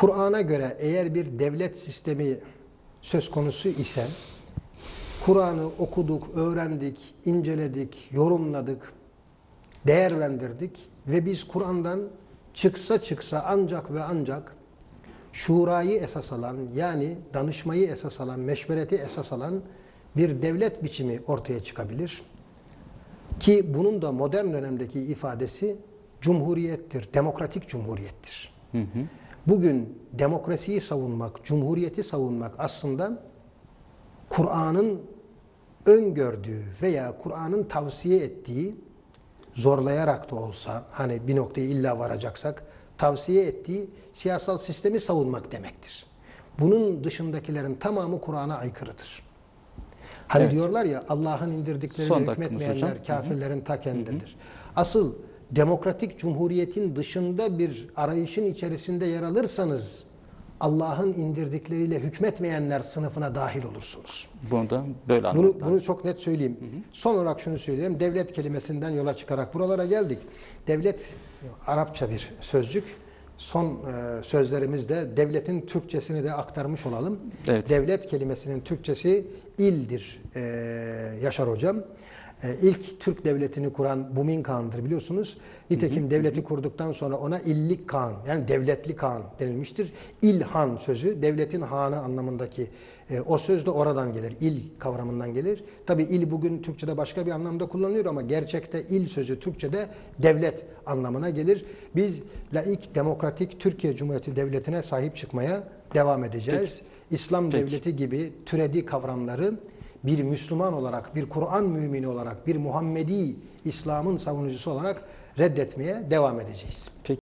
Kur'an'a göre eğer bir devlet sistemi söz konusu ise Kur'an'ı okuduk, öğrendik, inceledik, yorumladık, değerlendirdik ve biz Kur'an'dan çıksa çıksa ancak ve ancak şurayı esas alan yani danışmayı esas alan, meşvereti esas alan bir devlet biçimi ortaya çıkabilir. Ki bunun da modern dönemdeki ifadesi cumhuriyettir, demokratik cumhuriyettir. Bugün demokrasiyi savunmak, cumhuriyeti savunmak aslında Kur'an'ın öngördüğü veya Kur'an'ın tavsiye ettiği zorlayarak da olsa hani bir noktaya illa varacaksak tavsiye ettiği siyasal sistemi savunmak demektir. Bunun dışındakilerin tamamı Kur'an'a aykırıdır. Hani Evet. diyorlar ya Allah'ın indirdikleri hükmetmeyenler hocam. kafirlerin ta kendidir. Asıl demokratik cumhuriyetin dışında bir arayışın içerisinde yer alırsanız Allah'ın indirdikleriyle hükmetmeyenler sınıfına dahil olursunuz. Bunu da böyle anlamak Bunu, bunu çok net söyleyeyim. Son olarak şunu söyleyeyim. Devlet kelimesinden yola çıkarak buralara geldik. Devlet Arapça bir sözcük. Son e, sözlerimizde devletin Türkçesini de aktarmış olalım. Evet. Devlet kelimesinin Türkçesi ildir e, Yaşar Hocam. E, ilk Türk devletini kuran Bumin Kağan'dır biliyorsunuz. Nitekim devleti kurduktan sonra ona illik Kağan yani devletli Kağan denilmiştir. İlhan sözü devletin hanı anlamındaki e, o söz de oradan gelir. İl kavramından gelir. Tabi il bugün Türkçe'de başka bir anlamda kullanılıyor ama gerçekte il sözü Türkçe'de devlet anlamına gelir. Biz laik, demokratik Türkiye Cumhuriyeti Devleti'ne sahip çıkmaya devam edeceğiz. İslam Peki. devleti gibi türedi kavramları bir Müslüman olarak, bir Kur'an mümini olarak, bir Muhammedi İslam'ın savunucusu olarak reddetmeye devam edeceğiz. Peki.